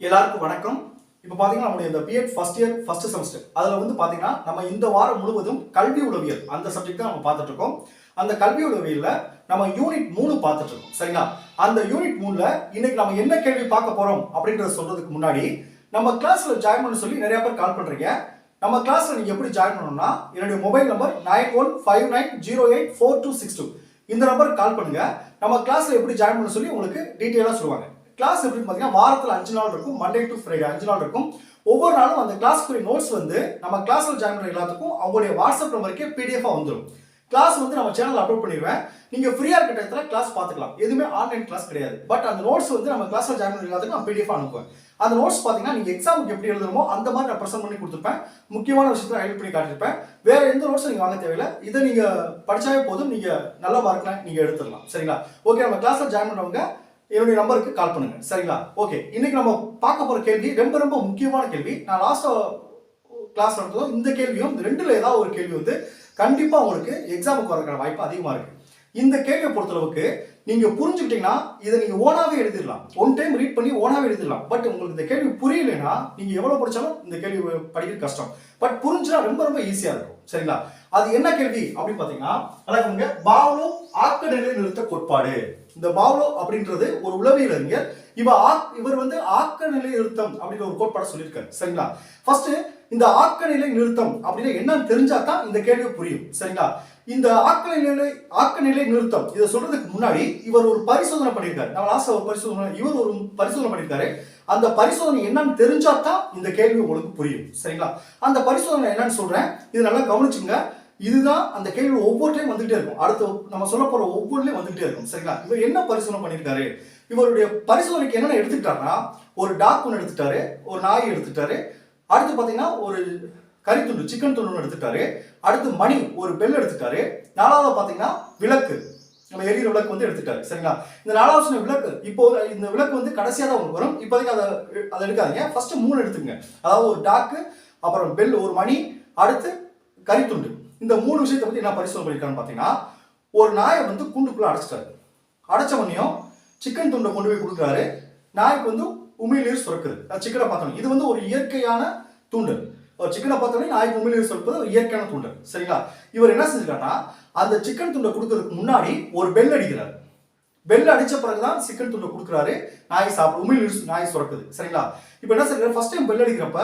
எல்லாருக்கும் வணக்கம். இப்போ பார்த்தீங்கன்னா நம்முடைய இந்த BEd first year first semester அதில் வந்து பார்த்தீங்கன்னா நம்ம இந்த வாரம் முழுவதும் கல்வி உளவியல் அந்த சப்ஜெக்ட் தான் நம்ம பார்த்துட்டு இருக்கோம் அந்த கல்வி உளவியலில் நம்ம யூனிட் மூணு பார்த்துட்டு இருக்கோம் சரிங்களா? அந்த யூனிட் மூணுல இன்னைக்கு நம்ம என்ன கேள்வி பார்க்க போறோம் அப்படின்றத சொல்றதுக்கு முன்னாடி நம்ம கிளாஸ்ல ஜாயின் பண்ண சொல்லி நிறைய பேர் கால் பண்றீங்க. நம்ம கிளாஸ்ல நீங்க எப்படி ஜாயின் பண்ணணும்னா என்னுடைய mobile number nine one five nine zero eight four two six two. இந்த நம்பருக்கு கால் பண்ணுங்க. நம்ம கிளாஸ்ல எப்படி ஜாயின் பண்ண சொல்லி உங்களுக்கு டீட்டெயிலாக சொல்லுவாங்க. கிளாஸ் எப்படின்னு பார்த்தீங்கன்னா வாரத்தில் அஞ்சு நாள் இருக்கும் மண்டே டு ஃப்ரைடே அஞ்சு நாள் இருக்கும். ஒவ்வொரு நாளும் அந்த கிளாஸ்க்குரிய நோட்ஸ் வந்து நம்ம கிளாஸ்ல ஜாயின் பண்ணுற எல்லாத்துக்கும் அவங்களுடைய வாட்ஸ்அப் நம்பருக்கே பிடிஎஃபாக வந்துடும் கிளாஸ் வந்து நம்ம சேனல் அப்லோட் பண்ணிடுவேன். நீங்க ஃப்ரீயா இருக்க டயத்தில் கிளாஸ் பார்த்துக்கலாம். எதுவுமே ஆன்லைன் கிளாஸ் கிடையாது. பட் அந்த நோட்ஸ் வந்து நம்ம கிளாஸ்ல ஜாயின் பண்ணி எல்லாத்துக்கும் நான் பிடிஎஃப் அனுப்புவேன். அந்த நோட்ஸ் பார்த்தீங்கன்னா நீங்க எக்ஸாமுக்கு எப்படி எழுதணுமோ அந்த மாதிரி நான் ப்ரெசென்ட் பண்ணி கொடுத்துருப்பேன். முக்கியமான விஷயத்தை ஹைலைட் பண்ணி காட்டியிருப்பேன். வேற எந்த நோட்ஸும் நீங்க வாங்க தேவையில்லை. இதை நீங்க படிச்சாவே போதும். நீங்க நல்ல மார்க்ல நீங்க எடுத்துடலாம். சரிங்களா? ஓகே நம்ம கிளாஸ்ல ஜாயின் பண்ணுறவங்க என்னுடைய நம்பருக்கு கால் பண்ணுங்க. சரிங்களா? ஓகே இன்னைக்கு நம்ம பார்க்க போற கேள்வி ரொம்ப ரொம்ப முக்கியமான கேள்வி. நான் லாஸ்ட் கிளாஸ் நடந்ததும் இந்த கேள்வியும் இந்த ரெண்டுல ஏதாவது ஒரு கேள்வி வந்து கண்டிப்பா உங்களுக்கு எக்ஸாமுக்கு வரக்கிற வாய்ப்பு அதிகமா இருக்கு. இந்த கேள்வியை பொறுத்தளவுக்கு நீங்க புரிஞ்சுக்கிட்டீங்கன்னா இதை நீங்க ஓனாவே எழுதிடலாம். ஒன் டைம் ரீட் பண்ணி ஓனாவே எழுதிடலாம். பட் உங்களுக்கு இந்த கேள்வி புரியலைன்னா நீங்க எவ்வளவு படிச்சாலும் இந்த கேள்வி படிக்கிறது கஷ்டம். பட் புரிஞ்சுனா ரொம்ப ரொம்ப ஈஸியா இருக்கும். சரிங்களா? அது என்ன கேள்வி? அப்படின்னு பாத்தீங்கன்னா அழகுங்க பாவ்லோ ஆக்க நிலை நிறுத்த கோட்பாடு. இந்த பாவ்லோ அப்படின்றது ஒரு உளவியல் அறிஞர். இவ ஆக்- இவர் வந்து ஆக்க நிலை நிறுத்தம் அப்படின்னு ஒரு கோட்பாட சொல்லியிருக்காரு. சரிங்களா? ஃபர்ஸ்ட் இந்த ஆக்க நிலை நிறுத்தம் அப்படின்னா என்னன்னு தெரிஞ்சா தான் இந்த கேள்வி புரியும். சரிங்களா? இந்த ஆக்க நிலை ஆக்க நிலை நிறுத்தம் இதை சொல்றதுக்கு முன்னாடி இவர் ஒரு பரிசோதனை பண்ணியிருக்காரு. நம்ம லாஸ்ட் ஒரு பரிசோதனை இவர் ஒரு பரிசோதனை பண்ணியிருக்காரு. அந்த பரிசோதனை என்னன்னு தெரிஞ்சா தான் இந்த கேள்வி உங்களுக்கு புரியும். சரிங்களா? அந்த பரிசோதனை என்னன்னு சொல்றேன். இது நல்லா கவனிச்சுங்க இதுதான் அந்த கேள்வி ஒவ்வொரு டைம் வந்துகிட்டே இருக்கும். அடுத்து நம்ம சொல்ல போற ஒவ்வொருலையும் வந்துகிட்டே இருக்கும். சரிங்களா? இவர் என்ன பரிசோதனை பண்ணியிருக்காரு? இவருடைய பரிசோதனைக்கு என்னென்ன எடுத்துக்கிட்டாருன்னா ஒரு டாக் ஒன்று எடுத்துட்டாரு ஒரு நாய் எடுத்துட்டாரு அடுத்து பார்த்தீங்கன்னா ஒரு கறித்துண்டு சிக்கன் துண்டு ஒன்று எடுத்துட்டாரு அடுத்து மணி ஒரு பெல் எடுத்துட்டாரு நாலாவது பார்த்தீங்கன்னா விளக்கு. நம்ம எரியிற விளக்கு வந்து எடுத்துட்டாரு சரிங்களா? இந்த நாலாவது சொன்ன விளக்கு இப்போ இந்த விளக்கு வந்து கடைசியாக தான் உங்களுக்கு வரும். இப்போதைக்கு அதை அதை எடுக்காதீங்க. ஃபர்ஸ்ட் மூணு எடுத்துங்க அதாவது ஒரு டாக்கு அப்புறம் பெல் ஒரு மணி அடுத்து கறித்துண்டு. இந்த மூணு விஷயத்தை பத்தி என்ன பரிசோதனை பண்ணிருக்கான்னு பார்த்தீங்கன்னா ஒரு நாயை வந்து கூண்டுக்குள்ளே அடைச்சிட்டாரு. அடைச்ச உடனேயும் சிக்கன் துண்டை கொண்டு போய் கொடுக்குறாரு. நாய்க்கு வந்து உமிழ்நீர் சுரக்குது. அது சிக்கனை பார்த்தோம். இது வந்து ஒரு இயற்கையான தூண்டல். ஒரு சிக்கனை பார்த்தோன்னே நாய்க்கு உமிழ்நீர் சுரப்பது ஒரு இயற்கையான தூண்டல். சரிங்களா? இவர் என்ன செஞ்சிருக்காருன்னா அந்த சிக்கன் துண்டை கொடுக்கறதுக்கு முன்னாடி ஒரு பெல் அடிக்கிறார். பெல் அடிச்ச பிறகுதான் சிக்கன் துண்டை கொடுக்குறாரு. நாய் சாப்பிடும் உமிழ்நீர் நாய் சுரக்குது. சரிங்களா? இப்போ என்ன செய்யறாரு ஃபர்ஸ்ட் டைம் பெல் அடிக்கிறப்ப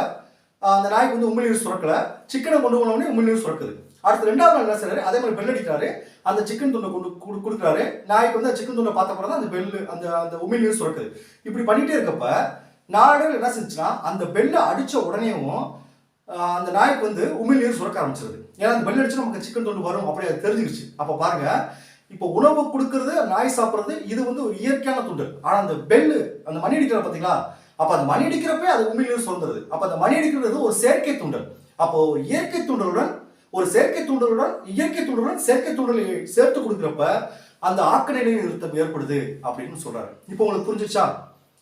அந்த நாய்க்கு வந்து உமிழ்நீர் சுரக்கல. சிக்கனை கொண்டு போனவொடனே உமிழ்நீர் சுரக்குது. அடுத்து ரெண்டாவது நாள் என்ன செய்யறாரு அதே மாதிரி பெல் அடிக்கிறாரு. அந்த சிக்கன் துண்டை கொண்டு கொடு- கொடுக்குறாரு. நாய்க்கு வந்து சிக்கன் துண்டை பார்த்த பிறகு அந்த பெல்லு அந்த அந்த உமிழ்நீர் சுரக்குது இப்படி பண்ணிட்டே இருக்கப்ப நாடுகள் என்ன செஞ்சுன்னா அந்த பெல்லை அடிச்ச உடனேயும் அந்த நாய்க்கு வந்து உமிழ்நீர் சுரக்க ஆரம்பிச்சிருது. ஏன்னா அந்த பெல் அடிச்சு நமக்கு சிக்கன் துண்டு வரும் அப்படி அது தெரிஞ்சிருச்சு அப்போ பாருங்க இப்போ உணவு கொடுக்கறது நாய் சாப்பிட்றது இது வந்து ஒரு இயற்கையான துண்டு. ஆனால் அந்த பெல்லு அந்த மணி அடிக்கிற பார்த்தீங்களா அப்போ அந்த மணி அடிக்கிறப்பே அது உமிழ்நீர் சுரந்துருது அப்போ அந்த மணி அடிக்கிறது ஒரு செயற்கை துண்டல் அப்போ இயற்கை துண்டலுடன் ஒரு செயற்கை தூண்டலுடன் இயற்கை தூண்டலுடன் செயற்கை தூண்டலை சேர்த்து கொடுக்குறப்ப அந்த ஆக்க நிலை நிறுத்தம் ஏற்படுது அப்படின்னு சொல்றாரு. இப்போ உங்களுக்கு புரிஞ்சிச்சா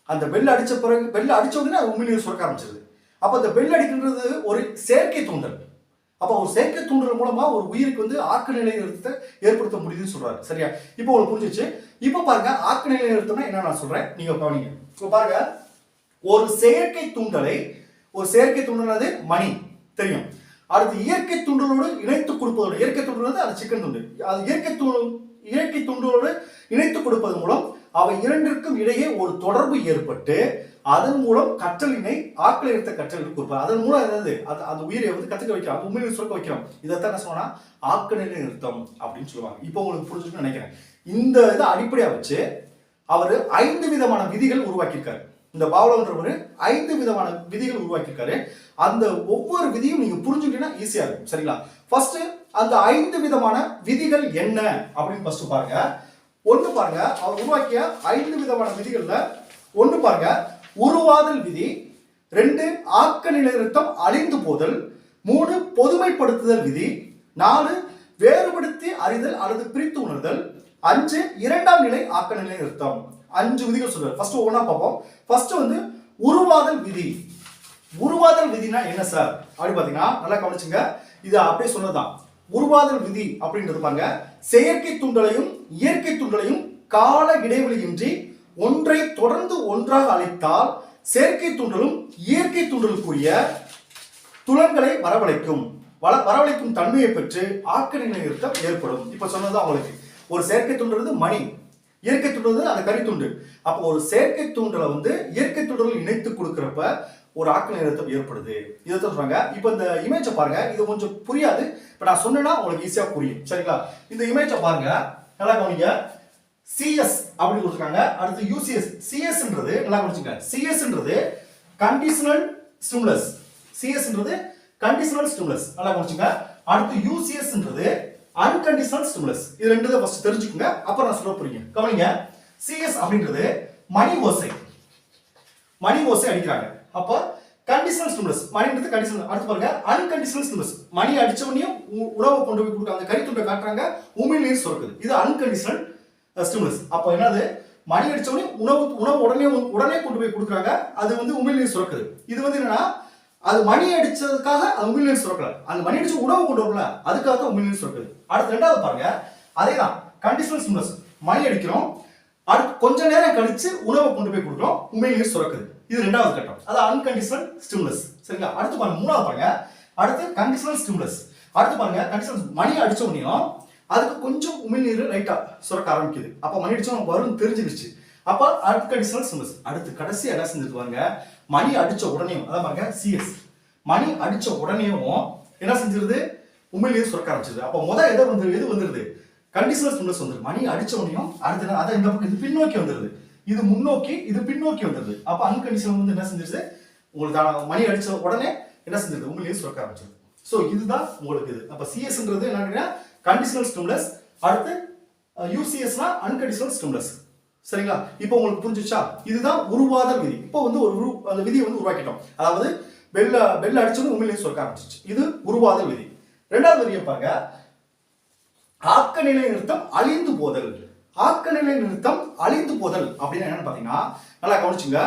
அந்த பெல் அடிச்ச பிறகு பெல் அடிச்ச உடனே அது உண்மையிலேயே சுரக்க ஆரம்பிச்சிருது. அப்போ அந்த பெல் அடிக்கின்றது ஒரு செயற்கை தூண்டல். அப்போ ஒரு செயற்கை தூண்டல் மூலமா ஒரு உயிருக்கு வந்து ஆக்க நிலை நிறுத்தத்தை ஏற்படுத்த முடியுதுன்னு சொல்றாரு. சரியா? இப்போ உங்களுக்கு புரிஞ்சிச்சு இப்போ பாருங்க ஆக்க நிலை நிறுத்தம்னா என்ன நான் சொல்றேன்? நீங்க கவனிங்க. இப்போ பாருங்க ஒரு செயற்கை தூண்டலை ஒரு செயற்கை தூண்டல் அது மணி. தெரியும். அடுத்து இயற்கை தூண்டலோடு இணைத்து கொடுப்பதோடு இயற்கை துண்டு அது சிக்கன் துண்டு. அது இயற்கை துண்டு இயற்கை தூண்டலோடு இணைத்து கொடுப்பது மூலம் அவை இரண்டிற்கும் இடையே ஒரு தொடர்பு ஏற்பட்டு அதன் மூலம் கற்றலினை ஆக்கள் எடுத்த கற்றலுக்கு கொடுப்பார் அதன் மூலம் என்னது? அது அந்த உயிரை வந்து கற்றுக்க வைக்கிறோம். அது உண்மையை சுரக்க வைக்கிறோம். இதைத்தான் என்ன சொன்னா ஆக்கநிலை நிறுத்தம் அப்படின்னு சொல்லுவாங்க. இப்போ உங்களுக்கு புரிஞ்சுன்னு நினைக்கிறேன். இந்த இதை அடிப்படையாக வச்சு அவர் ஐந்து விதமான விதிகள் உருவாக்கியிருக்காரு. இந்த பாவலன்றவர் ஐந்து விதமான விதிகள் உருவாக்கியிருக்காரு. அந்த ஒவ்வொரு விதியும் நீங்க புரிஞ்சுக்கிட்டீங்கன்னா ஈஸியா இருக்கும். சரிங்களா? ஃபர்ஸ்ட் அந்த ஐந்து விதமான விதிகள் என்ன அப்படின்னு ஃபர்ஸ்ட் பாருங்க. ஒன்று பாருங்க. அவர் உருவாக்கிய ஐந்து விதமான விதிகள்ல ஒன்று பாருங்க. உருவாதல் விதி ரெண்டு ஆக்க நிலைநிறுத்தம் அழிந்து போதல் மூணு பொதுமைப்படுத்துதல் விதி நாலு வேறுபடுத்தி அறிதல் அல்லது பிரித்து உணர்தல் அஞ்சு இரண்டாம் நிலை ஆக்க நிலைநிறுத்தம் அஞ்சு விதிகள் சொல்றாரு. ஃபர்ஸ்ட் ஒவ்வொன்றா பார்ப்போம். ஃபர்ஸ்ட் வந்து உருவாதல் விதி. உருவாதல் விதினா என்ன சார் அப்படின்னு பாத்தீங்கன்னா நல்லா கவனிச்சுங்க. இது அப்படியே சொன்னதுதான். உருவாதல் விதி அப்படின்றது பாருங்க. செயற்கை தூண்டலையும் இயற்கை தூண்டலையும் கால இடைவெளியின்றி ஒன்றை தொடர்ந்து ஒன்றாக அழைத்தால் செயற்கை தூண்டலும் இயற்கை தூண்டலுக்குரிய துளங்களை வரவழைக்கும். வள வரவழைக்கும் தன்மையை பெற்று ஆக்க நிலை நிறுத்தம் ஏற்படும். இப்ப சொன்னது அவங்களுக்கு ஒரு செயற்கை தூண்டுறது மணி. இயற்கை தூண்டுறது அந்த கரித்துண்டு அப்போ ஒரு செயற்கை தூண்டலை வந்து இயற்கை தூண்டல் இணைத்து கொடுக்குறப்ப ஒரு ஆக்க நிறுத்தம் ஏற்படுது. இதை சொல்றாங்க. இப்போ இந்த இமேஜை பாருங்க. இது கொஞ்சம் புரியாது. இப்போ நான் சொன்னேன்னா உங்களுக்கு ஈஸியாக புரியும். சரிங்களா? இந்த இமேஜை பாருங்க. நல்லா கவனிங்க. சிஎஸ் அப்படின்னு கொடுத்துருக்காங்க. அடுத்து யூசிஎஸ் சிஎஸ்ன்றது நல்லா கவனிச்சுங்க. சிஎஸ்ன்றது கண்டிஷனல் ஸ்டிமுலஸ் சிஎஸ்ன்றது கண்டிஷனல் ஸ்டிமுலஸ் நல்லா கவனிச்சுங்க. அடுத்து யூசிஎஸ்ன்றது அன்கண்டிஷனல் ஸ்டிமுலஸ் இது ரெண்டு தான் ஃபர்ஸ்ட் தெரிஞ்சுக்கோங்க அப்புறம் நான் சொல்ல போறீங்க. கவனிங்க சிஎஸ் அப்படின்றது மணி ஓசை. மணி ஓசை அடிக்கிறாங்க. அப்போ கண்டிஷனல் ஸ்டிமுலஸ் மணின்றது கண்டிஷனல் அடுத்து பாருங்க அன்கண்டிஷனல் ஸ்டிமுலஸ் மணி அடிச்ச உடனே உ- உணவை கொண்டு போய் கொடுக்குறாங்க. கறி துண்டை காட்டுறாங்க உமிழ்நீர் சுரக்குது. இது அன்கண்டிஷனல் ஸ்டிமுலஸ் அப்போ என்னது? மணி அடிச்ச உடனே உணவு உணவு உடனே உடனே கொண்டு போய் கொடுக்குறாங்க. அது வந்து உமிழ்நீர் சுரக்குது. இது வந்து என்னன்னா அது மணி அடிச்சதுக்காக அது உமிழ்நீர் சுரக்கல அந்த மணி அடிச்சு உணவு கொண்டு வரல அதுக்காக தான் உமிழ்நீர் சுரக்குது அடுத்து ரெண்டாவது பாருங்க அதே தான் கண்டிஷனல் ஸ்டிமுலஸ் மணி அடிக்கிறோம் அடுத்து கொஞ்ச நேரம் கழிச்சு உணவை கொண்டு போய் கொடுக்குறோம் உமிழ்நீர் சுரக்குது. இது ரெண்டாவது கட்டம். அது அன்கண்டிஷனல் ஸ்டிமுலஸ் சரிங்களா? அடுத்து பாருங்க மூணாவது பாருங்க அடுத்து கண்டிஷனல் ஸ்டிமுலஸ் அடுத்து பாருங்க கண்டிஷனல் மணி அடிச்ச உடனேயும் அதுக்கு கொஞ்சம் உமிழ்நீர் லைட்டா சுரக்க ஆரம்பிக்குது. அப்ப மணி அடிச்சோம் வரும் தெரிஞ்சிருச்சு அப்ப அன்கண்டிஷனல் ஸ்டிமுலஸ் அடுத்து கடைசி என்ன செஞ்சுட்டு பாருங்க மணி அடிச்ச உடனேயும் அதான் பாருங்க சிஎஸ் மணி அடிச்ச உடனேயும் என்ன செஞ்சிருது? உண்மையிலேயே சுரக்க ஆரம்பிச்சிருது. அப்ப முத எதை வந்து எது வந்துருது? கண்டிஷனல் ஸ்டிமுலஸ் வந்துருது. மணி அடிச்ச உடனேயும் அடுத்த அதான் இந்த பக்கம் இது பின்னோக்கி வந்துருது. இது முன்னோக்கி இது பின்னோக்கி வந்துருது. அப்ப அன்கண்டிஷனல் வந்து என்ன செஞ்சிருது? உங்களுக்கு மணி அடிச்ச உடனே என்ன செஞ்சிருது? உண்மையிலேயே சுரக்க ஆரம்பிச்சிருது. ஸோ இதுதான் உங்களுக்கு இது. அப்ப சிஎஸ்ன்றது என்ன கண்டிஷனல் ஸ்டிமுலஸ் அடுத்து யூசிஎஸ்னா அன்கண்டிஷனல் ஸ்டிமுலஸ் சரிங்களா? இப்போ உங்களுக்கு புரிஞ்சிச்சா இதுதான் உருவாதல் விதி. இப்போ வந்து ஒரு உரு அந்த விதியை வந்து உருவாக்கிட்டோம். அதாவது பெல்ல பெல் அடிச்சது உண்மையிலேயே சுரக்க ஆரம்பிச்சிச்சு இது உருவாதல் விதி. ரெண்டாவது விதியை பாருங்க. ஆக்கநிலை நிறுத்தம் அழிந்து போதல். ஆக்கநிலை நிறுத்தம் அழிந்து போதல் அப்படின்னு என்னன்னு பாத்தீங்கன்னா நல்லா கவனிச்சுங்க.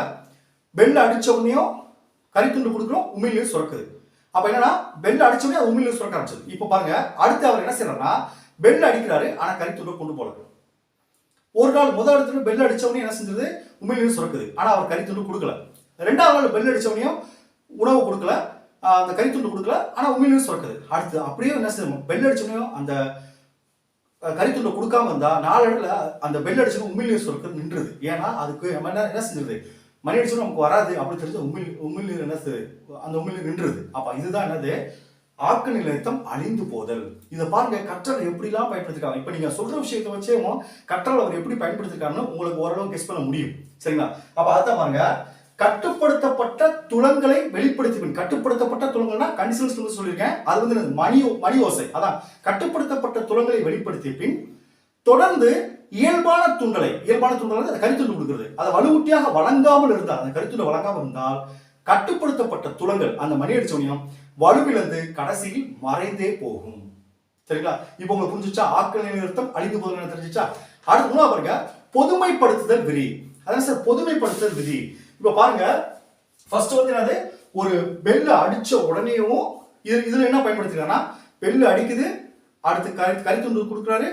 பெல் அடிச்ச உடனேயும் கறித்துண்டு கொடுக்குறோம் உண்மையிலேயே சுரக்குது. அப்ப என்னன்னா பெல் அடிச்ச உடனே அது சுரக்க ஆரம்பிச்சது இப்போ பாருங்க அடுத்து அவர் என்ன செய்யறாருன்னா பெல் அடிக்கிறாரு ஆனா கறித்துண்டு கொண்டு போல. ஒரு நாள் முதல் இடத்துல பெல் அடிச்ச என்ன செஞ்சது? உமிழ்நீர் சுரக்குது. ஆனா அவர் கறித்துண்டு கொடுக்கல. ரெண்டாவது நாள் பெல் அடிச்சவனையும் உணவு கொடுக்கல. அந்த கறித்துண்டு கொடுக்கல. ஆனா உமிழ்நீர் சுரக்குது. அடுத்து அப்படியே என்ன செய்யணும்? பெல் அடிச்சவனையும் அந்த அஹ், கறித்துண்டை கொடுக்காம இருந்தா நாளடைவில் அந்த பெல் அடிச்சு உமிழ்நீர் சுரக்கிறது நின்றுது. ஏன்னா அதுக்கு நம்ம என்ன என்ன செஞ்சிருது மணி அடிச்சு நமக்கு வராது அப்படின்னு தெரிஞ்சு உமிழ் உமிழ்நீர் என்ன அந்த உமிழ்நீர் நின்றுது. அப்ப இதுதான் என்னது? ஆக்க நிலையத்தம் அழிந்து போதல். இதை பாருங்க கற்றலை எப்படிலாம் பயன்படுத்திருக்காங்க. இப்போ நீங்க சொல்ற விஷயத்தை வச்சே கற்றல் அவர் எப்படி பயன்படுத்திருக்காருன்னு உங்களுக்கு ஓரளவு கெஸ் பண்ண முடியும். சரிங்களா? அப்ப அதான் பாருங்க. கட்டுப்படுத்தப்பட்ட துளங்களை வெளிப்படுத்தி பின் கட்டுப்படுத்தப்பட்ட துளங்கள்னா கண்டிஷன்ஸ் வந்து சொல்லியிருக்கேன். அது வந்து மணி மணி ஓசை. அதான். கட்டுப்படுத்தப்பட்ட துளங்களை வெளிப்படுத்திய பின் தொடர்ந்து இயல்பான தூண்டலை இயல்பான தூண்டல் அந்த கருத்துண்டு கொடுக்குறது. அதை வலுவூட்டியாக வழங்காமல் இருந்தால் அந்த கருத்துண்டு வழங்காமல் இருந்தால் கட்டுப்படுத்தப்பட்ட துளங்கள். அந்த மணி அடிச்சோனியம் வலுவிழந்து கடைசியில் மறைந்தே போகும். சரிங்களா? இப்போ உங்களுக்கு புரிஞ்சுச்சா? ஆக்கள் நிறுத்தம் அழிந்து போதும் தெரிஞ்சுச்சா? அடுத்து மூணாவது பாருங்க. பொதுமைப்படுத்துதல் விதி. அதான் சார்? பொதுமைப்படுத்துதல் விதி. இப்போ பாருங்க. ஃபர்ஸ்ட் வந்து என்னது? ஒரு பெல் அடிச்ச உடனேயும் இது இதுல என்ன பயன்படுத்திருக்காங்கன்னா பெல் அடிக்குது. அடுத்து கரி துண்டு கொடுக்குறாரு.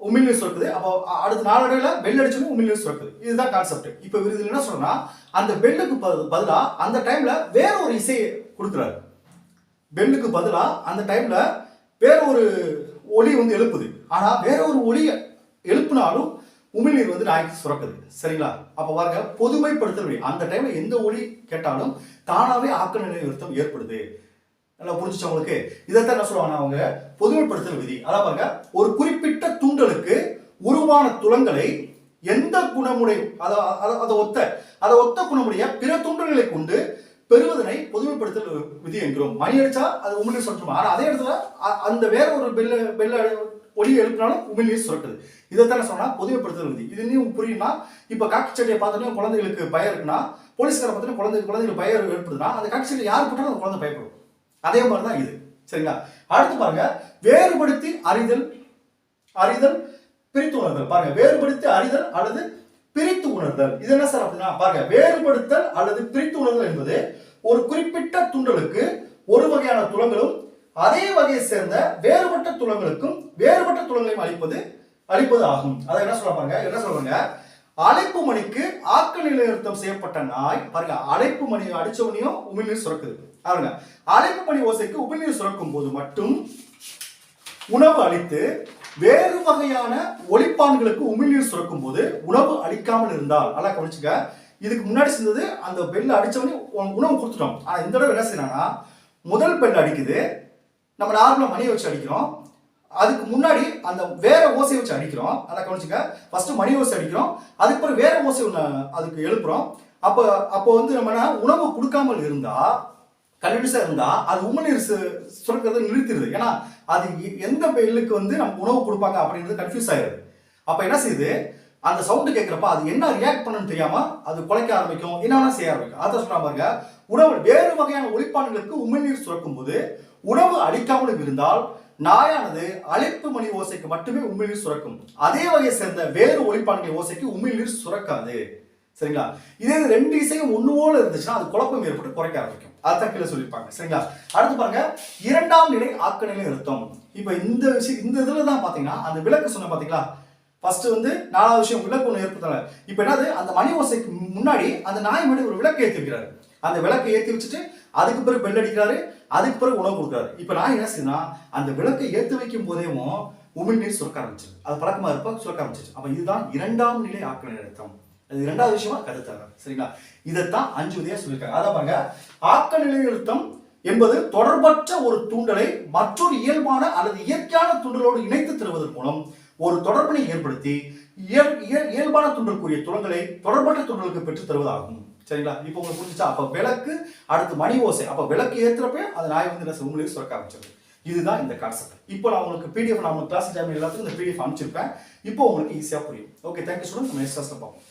உமிழ்நீர் சுரக்குது அப்போ அடுத்த நாளடைவில் பெல் உண்மை நீர் சுரக்குது இதுதான் கான்செப்ட் இப்போ இது என்ன சொல்றேன்னா அந்த பெல்லுக்கு பதிலாக அந்த டைம்ல வேற ஒரு இசையை கொடுக்குறாரு. பெல்லுக்கு பதிலாக அந்த டைம்ல வேற ஒரு ஒளி வந்து எழுப்புது. ஆனால் வேற ஒரு ஒளியை எழுப்புனாலும் உமிழ்நீர் வந்து நாய்க்கு சுரக்குது. சரிங்களா? அப்போ பாருங்க பொதுமைப்படுத்தல் முடியும் அந்த டைம்ல எந்த ஒளி கேட்டாலும் தானாவே ஆக்க நிலை நிறுத்தம் ஏற்படுது. நல்லா புரிஞ்சுச்சு அவங்களுக்கு இதைத்தான் என்ன சொல்லுவாங்க அவங்க பொதுமைப்படுத்தல் விதி. அதான் பாருங்க ஒரு குறிப்பிட்ட தூண்டலுக்கு உருவான துளங்களை எந்த குணமுடைய அதை அதை ஒத்த அதை ஒத்த குணமுடைய பிற தூண்டல்களை கொண்டு பெறுவதனை பொதுமைப்படுத்தல் விதி என்கிறோம். மணி அடிச்சா அது உமிழ்நீர் சுரக்கும்? ஆனால் அதே இடத்துல அந்த வேற ஒரு பெல்ல பெல்ல ஒளி எழுப்பினாலும் உமிழ்நீர் சுரட்டுது இதைத்தானே சொன்னா பொதுமைப்படுத்தல் விதி. இது இன்னும் புரியும்னா இப்ப காக்கி சட்டையை பார்த்தோன்னே குழந்தைகளுக்கு பயம் இருக்குன்னா போலீஸ்கார பார்த்தோன்னே குழந்தை குழந்தைகளுக்கு பயம் ஏற்படுதுன்னா அந்த காக்கி செடியை யார் போட்டாலும் அந்த குழந்தை பயப்படும். அதே மாதிரி தான் இது. சரிங்களா? அடுத்து பாருங்க வேறுபடுத்தி அறிதல் அறிதல் பிரித்து உணர்தல். பாருங்க வேறுபடுத்தி அறிதல் அல்லது பிரித்து உணர்தல். இது என்ன சார் அப்படின்னா பாருங்க வேறுபடுத்தல் அல்லது பிரித்து உணர்தல் என்பது ஒரு குறிப்பிட்ட துண்டலுக்கு ஒரு வகையான துளங்களும் அதே வகையை சேர்ந்த வேறுபட்ட துளங்களுக்கும் வேறுபட்ட துளங்களையும் அளிப்பது அளிப்பது ஆகும். அதை என்ன சொல்ல பாருங்க என்ன சொல்றாங்க? அழைப்பு மணிக்கு ஆக்க நிலைநிறுத்தம் செய்யப்பட்ட நாய் பாருங்க அழைப்பு மணி அடிச்சவனையும் உமிழ்நீர் சுரக்குது. பாருங்க அழைப்பு மணி ஓசைக்கு உமிழ்நீர் சுரக்கும் போது மட்டும் உணவு அளித்து வேறு வகையான ஒளிப்பான்களுக்கு உமிழ்நீர் சுரக்கும் போது உணவு அளிக்காமல் இருந்தால் நல்லா கவனிச்சுக்க இதுக்கு முன்னாடி செஞ்சது அந்த பெல் அடிச்சவனே உணவு கொடுத்துட்டோம். ஆனா இந்த தடவை என்ன செய்யறாங்கன்னா முதல் பெல் அடிக்குது. நம்ம நார்மலா மணியை வச்சு அடிக்கிறோம். அதுக்கு முன்னாடி அந்த வேற ஓசையை வச்சு அடிக்கிறோம். அதை கவனிச்சுங்க. ஃபர்ஸ்ட் மணி ஓசை அடிக்கிறோம். அதுக்கு பிறகு வேற ஓசை ஒன்று அதுக்கு எழுப்புறோம். அப்போ அப்போ வந்து நம்ம என்ன, உணவு கொடுக்காமல் இருந்தா கல்விசா இருந்தா அது உமநீர் சு- சுரக்கிறத நிறுத்திடுது. ஏன்னா அது எந்த பெயிலுக்கு வந்து நம்ம உணவு கொடுப்பாங்க அப்படின்றது கன்ஃபியூஸ் ஆயிருது அப்போ என்ன செய்யுது? அந்த சவுண்டு கேட்குறப்ப அது என்ன ரியாக்ட் பண்ணணும்னு தெரியாம அது குலைக்க ஆரம்பிக்கும். என்னென்ன செய்ய ஆரம்பிக்கும். அதை சொல்ற பாருங்க. உணவு வேறு வகையான ஒளிப்பான்களுக்கு உமிழ்நீர் சுரக்கும் போது உணவு அளிக்காமலும் இருந்தால் நாயானது அழைப்பு மணி ஓசைக்கு மட்டுமே உமிழ்நீர் சுரக்கும். அதே வகையை சேர்ந்த வேறு ஒளிப்பான்கள் ஓசைக்கு உமிழ்நீர் சுரக்காது. சரிங்களா? இதே ரெண்டு இசையும் ஒண்ணு போல இருந்துச்சுன்னா அது குழப்பம் ஏற்பட்டு குறைக்க ஆரம்பிக்கும். அதுதான் கீழே சொல்லியிருப்பாங்க. சரிங்களா? அடுத்து பாருங்க இரண்டாம் நிலை ஆக்க நிலை அர்த்தம் இப்போ இந்த விஷயம் இந்த இதுல தான் பாத்தீங்கன்னா அந்த விளக்கு சொன்ன பாத்தீங்களா? ஃபர்ஸ்ட் வந்து நாலாவது விஷயம் விளக்கு ஒன்று ஏற்படுத்தல இப்போ என்னது? அந்த மணி ஓசைக்கு முன்னாடி அந்த நாய் முன்னாடி ஒரு விளக்கு ஏற்றி வைக்கிறாரு. அந்த விளக்கை ஏற்றி வச்சுட்டு அதுக்கு பிறகு பெல் அடிக்கிறாரு அதுக்கு பிறகு உணவு கொடுக்குறாரு. இப்போ நான் என்ன செய்யணும் அந்த விளக்கை ஏற்றி வைக்கும் போதேவும் உமிழ்நீர் சுரக்க ஆரம்பிச்சிரு அது பழக்கமாக இருப்ப? சுரக்க ஆரம்பிச்சிச்சு அப்போ இதுதான் இரண்டாம் நிலை ஆக்க நிலை அர்த்தம். அது இரண்டாவது விஷயமா கருத்தாங்க சரிங்களா? இதைத்தான் அஞ்சு உதயம் சொல்லியிருக்காங்க. அதை பாருங்க ஆக்க நிலை அழுத்தம் என்பது தொடர்பற்ற ஒரு தூண்டலை மற்றொரு இயல்பான அல்லது இயற்கையான தூண்டலோடு இணைத்து தருவதன் மூலம் ஒரு தொடர்பினை ஏற்படுத்தி இயல் இயல் இயல்பான தூண்டலுக்குரிய துளங்களை தொடர்பற்ற தூண்டலுக்கு பெற்றுத் தருவதாகும். சரிங்களா? இப்போ உங்களுக்கு புரிஞ்சுச்சா? அப்போ விளக்கு அடுத்து மணி ஓசை. அப்போ விளக்கு ஏற்றுறப்ப அந்த நாய் வந்து என்ன உங்களுக்கு சுரக்க ஆரம்பிச்சது இதுதான் இந்த கான்செப்ட் இப்போ நான் உங்களுக்கு பிடிஎஃப் நான் உங்களுக்கு கிளாஸ் டைம் எல்லாத்துக்கும் இந்த பிடிஎஃப் அனுப்பிச்சிருப்பேன். இப்போ உங்களுக்கு ஈஸியாக புரியும். ஓகே தேங்க்யூ ஸ்டூடெண்ட் நம்ம நெக்ஸ்ட் கிளாஸில் பார்ப்போம்.